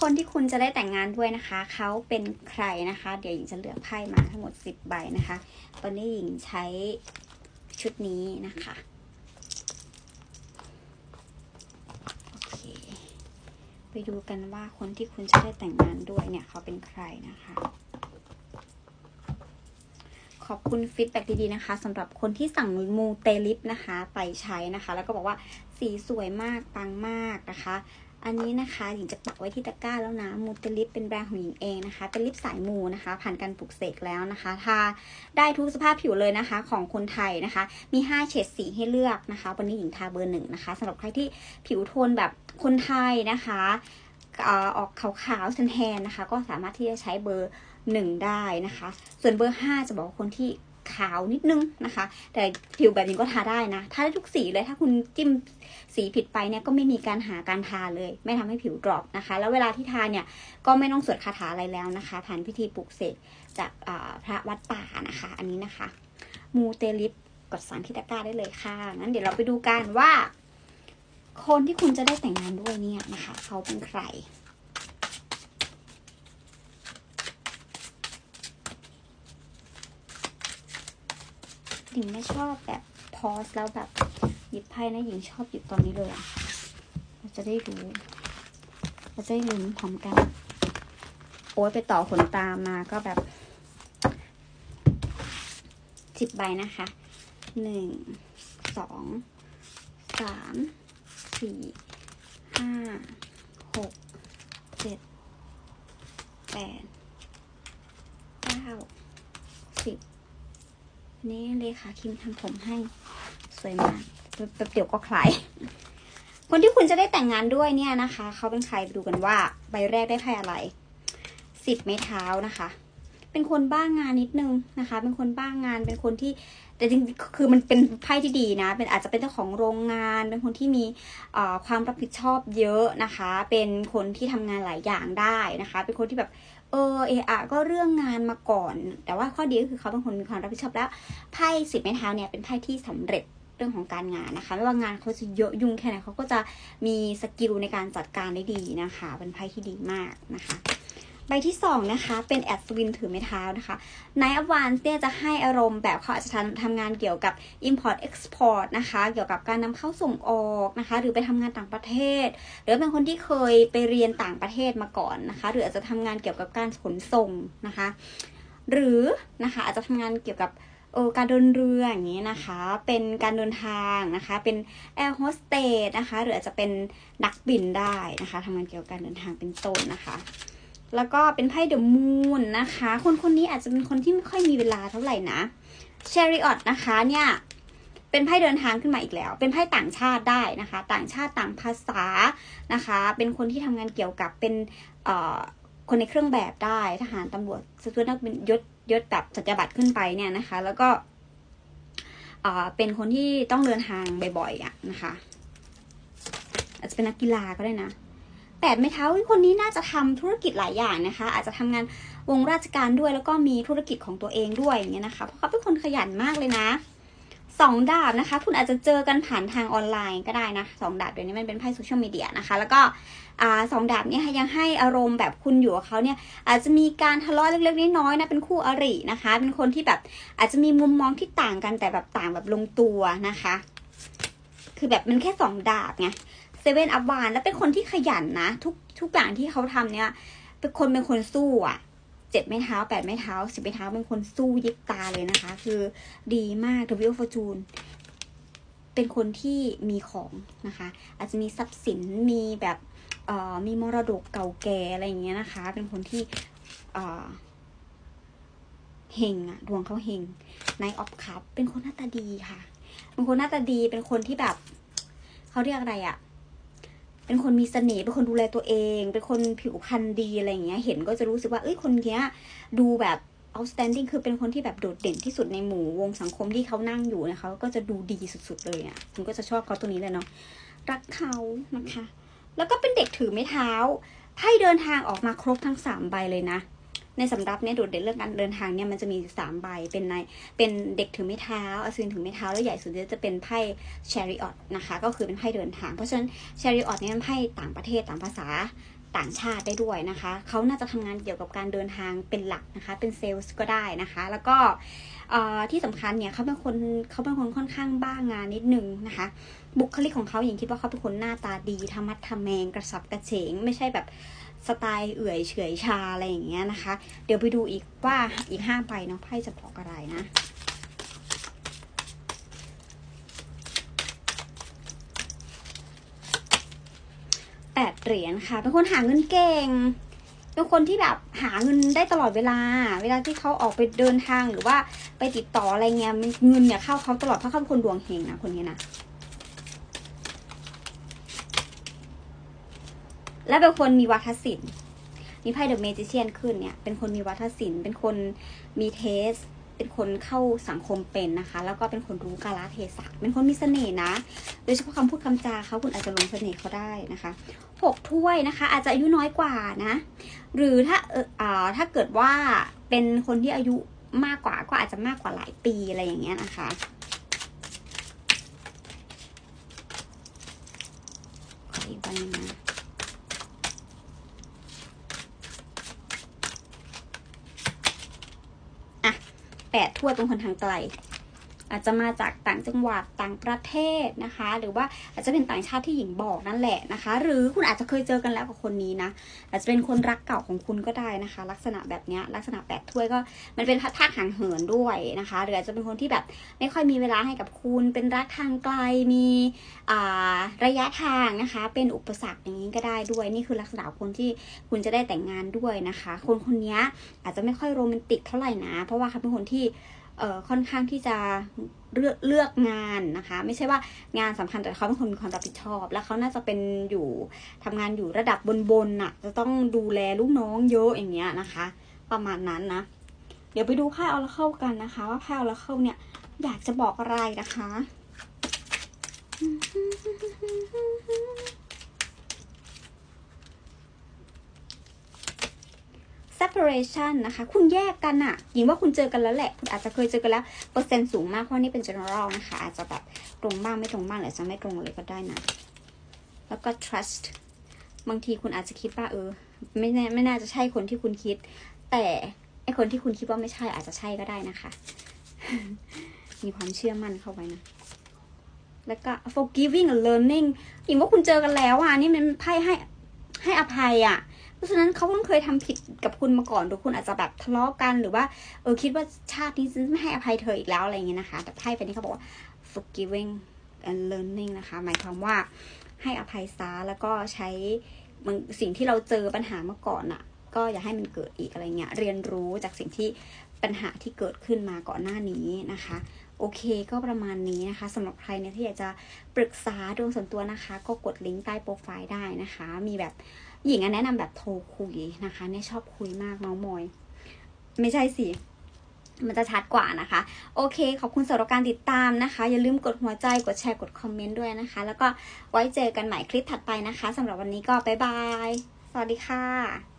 คนที่คุณจะได้แต่งงานด้วยนะคะ เขาเป็นใครนะคะ เดี๋ยวหญิงจะเลือกไพ่มาทั้งหมด 10 ใบนะคะตอนนี้หญิงใช้ชุดนี้นะคะโอเคไปดูกันว่าคนที่คุณจะได้แต่งงานด้วยเนี่ย เขาเป็นใครนะคะ ขอบคุณฟีดแบ็กดีๆนะคะสำหรับคนที่สั่งมูเตลิปนะคะ ไปใช้นะคะ แล้วก็บอกว่าสีสวยมากปังมากนะคะ อันนี้นะคะหญิงจะปักไว้ที่ตะกร้าแล้วนะมูเตลิปเป็นแบรนด์ของหญิงเองนะคะ เป็นลิปสายมูนะคะ ผ่านการปลูกเสกแล้วนะคะทาได้ทุกสภาพผิวเลยนะคะของคนไทยนะคะ มี 5 เฉดสีให้เลือกนะคะ วันนี้หญิงทาเบอร์หนึ่งนะคะสำหรับใครที่ผิวโทนแบบคนไทยนะคะออกขาวๆแทนๆนะคะ ก็สามารถที่จะใช้เบอร์หนึ่งได้นะคะ ส่วนเบอร์ห้าจะบอกคนที่ ขาวนิดนึงนะคะ แต่ผิวแบบนี้ก็ทาได้นะทาได้ทุกสีเลยถ้าคุณจิ้มสีผิดไปเนี่ยก็ไม่มีการหาการทาเลย ไม่ทำให้ผิวดรอปนะคะ แล้วเวลาที่ทาเนี่ยก็ไม่ต้องสวดคาถาอะไรแล้วนะคะผ่านพิธีปลุกเสกจากพระวัดป่านะคะ อันนี้นะคะ มูเตลิปกดสั่งที่ตะกร้าได้เลยค่ะงั้นเดี๋ยวเราไปดูกันว่า คนที่คุณจะได้แต่งงานด้วยเนี่ยนะคะ เขาเป็นใคร หญิงไม่ชอบแบบพอสแล้วแบบหยิบไพ่นะหญิงชอบหยิบตอนนี้เลยอะเราจะได้รู้เราจะได้ลุ้นพร้อมกัน โอ้ยไปต่อขนตามมาก็แบบสิบใบนะคะหนึ่งสองสามสี่ห้าหกเจ็ดแปดเก้า นี่เลขาคิมทำผมให้ สวยมากแป๊บเดียวก็คลายคนที่คุณจะได้แต่งงานด้วยเนี่ยนะคะ เขาเป็นใครไปดูกันว่า ใบแรกได้ไพ่อะไรสิบไม้เท้านะคะ เป็นคนบ้างงานนิดนึงนะคะ เป็นคนบ้างงานเป็นคนที่แต่จริงคือมันเป็นไพ่ที่ดีนะ เป็นอาจจะเป็นเจ้าของโรงงาน เป็นคนที่มีความรับผิดชอบเยอะนะคะ เป็นคนที่ทำงานหลายอย่างได้นะคะ เป็นคนที่แบบ เออเออะก็เรื่องงานมาก่อน แต่ว่าข้อดีก็คือเขาเป็นคนมีความรับผิดชอบแล้วไพ่สิบไม้เท้าเนี่ยเป็นไพ่ที่สำเร็จเรื่องของการงานนะคะ ไม่ว่างานเขาจะเยอะยุ่งแค่ไหนเขาก็จะมีสกิลในการจัดการได้ดีนะคะ เป็นไพ่ที่ดีมากนะคะ ใบที่สองนะคะเป็นแอดสวินถือไม้เท้านะคะในอวานเนี่ยจะให้อารมณ์แบบเขาอาจจะทำทำงานเกี่ยวกับ Import Export นะคะ เกี่ยวกับการนำเข้าส่งออกนะคะ หรือไปทำงานต่างประเทศ หรือเป็นคนที่เคยไปเรียนต่างประเทศมาก่อนนะคะ หรืออาจจะทำงานเกี่ยวกับการขนส่งนะคะ หรือนะคะอาจจะทำงานเกี่ยวกับเออการเดินเรืออย่างนี้นะคะ เป็นการเดินทางนะคะ เป็นแอร์โฮสเตสนะคะ หรืออาจจะเป็นนักบินได้นะคะทำงานเกี่ยวกับการเดินทางเป็นต้นนะคะ แล้วก็เป็นไพ่เดอะมูนนะคะ คนคนนี้อาจจะเป็นคนที่ไม่ค่อยมีเวลาเท่าไหร่นะเชริออตนะคะเนี่ยเป็นไพ่เดินทางขึ้นมาอีกแล้ว เป็นไพ่ต่างชาติได้นะคะ ต่างชาติต่างภาษานะคะ เป็นคนที่ทำงานเกี่ยวกับเป็นคนในเครื่องแบบได้ทหารตำรวจสจวนักบินยศยศแบบสัญญาบัตรขึ้นไปเนี่ยนะคะ แล้วก็เอ่อเป็นคนที่ต้องเดินทางบ่อยๆอะนะคะ อาจจะเป็นนักกีฬาก็ได้นะ แปดไม้เท้าคนนี้น่าจะทำธุรกิจหลายอย่างนะคะ อาจจะทำงานวงราชการด้วยแล้วก็มีธุรกิจของตัวเองด้วยอย่างเงี้ยนะคะเพราะเขาเป็นคนขยันมากเลยนะสองดาบนะคะ คุณอาจจะเจอกันผ่านทางออนไลน์ก็ได้นะสองดาบเดี๋ยวนี้มันเป็นไพ่โซเชียลมีเดียนะคะ แล้วก็สองดาบเนี่ยยังให้อารมณ์แบบคุณอยู่กับเขาเนี่ย อาจจะมีการทะเลาะเล็กๆน้อยๆนะเป็นคู่อรินะคะ เป็นคนที่แบบอาจจะมีมุมมองที่ต่างกันแต่แบบต่างแบบลงตัวนะคะ คือแบบมันแค่สองดาบไง เซเว่นอัพวานแล้วเป็นคนที่ขยันนะ ทุกทุกอย่างที่เขาทำเนี่ย เป็นคนเป็นคนสู้อะเจ็ดไม้เท้าแปดไม้เท้าสิบไม้เท้าเป็นคนสู้ยิบตาเลยนะคะ คือดีมากวิโอฟอร์จูนเป็นคนที่มีของนะคะ อาจจะมีทรัพย์สินมีแบบเอ่อมีมรดกเก่าแก่อะไรอย่างเงี้ยนะคะ เป็นคนที่เอ่อเฮงอะดวงเขาเฮงในออฟคัพเป็นคนหน้าตาดีค่ะ เป็นคนหน้าตาดีเป็นคนที่แบบเขาเรียกอะไรอะ เป็นคนมีเสน่ห์เป็นคนดูแลตัวเอง เป็นคนผิวพรรณดีอะไรอย่างเงี้ย เห็นก็จะรู้สึกว่าเอ้ยคนเนี้ยดูแบบ outstanding คือเป็นคนที่แบบโดดเด่นที่สุดในหมู่วงสังคมที่เขานั่งอยู่นะคะ ก็จะดูดีสุดๆเลยอะคุณก็จะชอบเขาตัวนี้เลยเนาะรักเขานะคะ แล้วก็เป็นเด็กถือไม้เท้าไพ่เดินทางออกมาครบทั้งสามใบเลยนะ ในสำรับเนี่ยโดดเด่นเรื่องการเดินทางเนี่ยมันจะมีสามใบเป็นในเป็นเด็กถือไม้เท้าอสูรถือไม้เท้าแล้วใหญ่สุดจะเป็นไพ่ chariot นะคะก็คือเป็นไพ่เดินทาง เพราะฉะนั้น chariot เนี่ยเป็นไพ่ต่างประเทศต่างภาษาต่างชาติได้ด้วยนะคะ เขาน่าจะทำงานเกี่ยวกับการเดินทางเป็นหลักนะคะ เป็นเซลล์ก็ได้นะคะ แล้วก็ที่สำคัญเนี่ยเขาเป็นคนเขาเป็นคนค่อนข้างบ้างานนิดนึงนะคะ บุคลิกของเขาอย่างคิดว่าเขาเป็นคนหน้าตาดีธรรมัดทำแมงกระสับกระเฉง ไม่ใช่แบบ สไตล์เอื่อยเฉยชาอะไรอย่างเงี้ยนะคะ เดี๋ยวไปดูอีกว่าอีกห้าใบเนาะไพ่จะบอกอะไรนะแปดเหรียญค่ะ เป็นคนหาเงินเก่ง เป็นคนที่แบบหาเงินได้ตลอดเวลา เวลาที่เขาออกไปเดินทางหรือว่าไปติดต่ออะไรเงี้ยเงินเนี่ยเข้าเขาตลอดเพราะเขาเป็นคนดวงเฮงนะคนนี้นะ และเป็นคนมีวัฒนศิลป์มีไพ่เดอะเมจิเชียนขึ้นเนี่ย เป็นคนมีวัฒนศิลป์ เป็นคนมีเทส เป็นคนเข้าสังคมเป็นนะคะ แล้วก็เป็นคนรู้กาลเทศะ เป็นคนมีเสน่ห์นะ โดยเฉพาะคำพูดคำจาเขาคุณอาจจะลงเสน่ห์เขาได้นะคะหกถ้วยนะคะ อาจจะอายุน้อยกว่านะ หรือถ้าเอออ่าถ้าเกิดว่าเป็นคนที่อายุมากกว่าก็อาจจะมากกว่าหลายปีอะไรอย่างเงี้ยนะคะขออีกใบหนึงนะอะ แปดทั่วยเป็นคนทางไกล อาจจะมาจากต่างจังหวัดต่างประเทศนะคะ หรือว่าอาจจะเป็นต่างชาติที่หญิงบอกนั่นแหละนะคะ หรือคุณอาจจะเคยเจอกันแล้วกับคนนี้นะ อาจจะเป็นคนรักเก่าของคุณก็ได้นะคะ ลักษณะแบบนี้ลักษณะแปดถ้วยก็มันเป็นธาตุห่างเหินด้วยนะคะ หรืออาจจะเป็นคนที่แบบไม่ค่อยมีเวลาให้กับคุณ เป็นรักทางไกลมีระยะทางนะคะ เป็นอุปสรรคอย่างนี้ก็ได้ด้วย นี่คือลักษณะคนที่คุณจะได้แต่งงานด้วยนะคะ คนคนนี้อาจจะไม่ค่อยโรแมนติกเท่าไหร่นะ เพราะว่าเขาเป็นคนที่ ค่อนข้างที่จะเลือกเลือกงานนะคะ ไม่ใช่ว่างานสำคัญแต่เขาเป็นคนมีความรับผิดชอบ และเขาน่าจะเป็นอยู่ทำงานอยู่ระดับบนๆนน่ะ จะต้องดูแลลูกน้องเยอะอย่างเงี้ยนะคะ ประมาณนั้นนะ เดี๋ยวไปดูไพ่ออร์เคิลกันนะคะ ว่าไพ่ออร์เคิลเนี่ยอยากจะบอกอะไรนะคะ separation นะคะ คุณแยกกันอะหญิงว่าคุณเจอกันแล้วแหละ คุณอาจจะเคยเจอกันแล้ว เปอร์เซ็นต์สูงมากเพราะนี่เป็น general นะคะ อาจจะแบบตรงบ้างไม่ตรงบ้างหรือจะไม่ตรงเลยก็ได้นะ แล้วก็ trust บางทีคุณอาจจะคิดว่าเออ ไม่แน่ไม่น่าจะใช่คนที่คุณคิด แต่ไอคนที่คุณคิดว่าไม่ใช่อาจจะใช่ก็ได้นะคะ มีความเชื่อมั่นเข้าไว้นะแล้วก็ forgiving and learning หญิงว่าคุณเจอกันแล้วอะนี่มันไพ่ให้ให้อภัยอะ ราะฉะนั้นเขาต้องเคยทำผิดกับคุณมาก่อนหรือคุณอาจจะแบบทะเลาะกันหรือว่าเออคิดว่าชาตินี้ฉันไม่ให้อภัยเธออีกแล้วอะไรเงี้ยนะคะ แต่ไพ่ไปนี้เขาบอกว่า forgiving and learning นะคะ หมายความว่าให้อภัยซะแล้วก็ใช้สิ่งที่เราเจอปัญหามาก่อนอะ ก็อย่าให้มันเกิดอีกอะไรเงี้ยเรียนรู้จากสิ่งที่ปัญหาที่เกิดขึ้นมาก่อนหน้านี้นะคะโอเคก็ประมาณนี้นะคะสำหรับใครเนี่ยที่อยากจะปรึกษาดวงส่วนตัวนะคะ ก็กดลิงก์ใต้โปรไฟล์ได้นะคะ มีแบบ หญิงอแนะนำแบบโทรคุยนะคะเนี่ยชอบคุยมากเมาส์มอย ไม่ใช่สิมันจะชัดกว่านะคะ โอเค ขอบคุณสำหรับการติดตามนะคะ อย่าลืมกดหัวใจกดแชร์กดคอมเมนต์ด้วยนะคะ แล้วก็ไว้เจอกันใหม่คลิปถัดไปนะคะสำหรับวันนี้ก็บ๊ายบาย สวัสดีค่ะ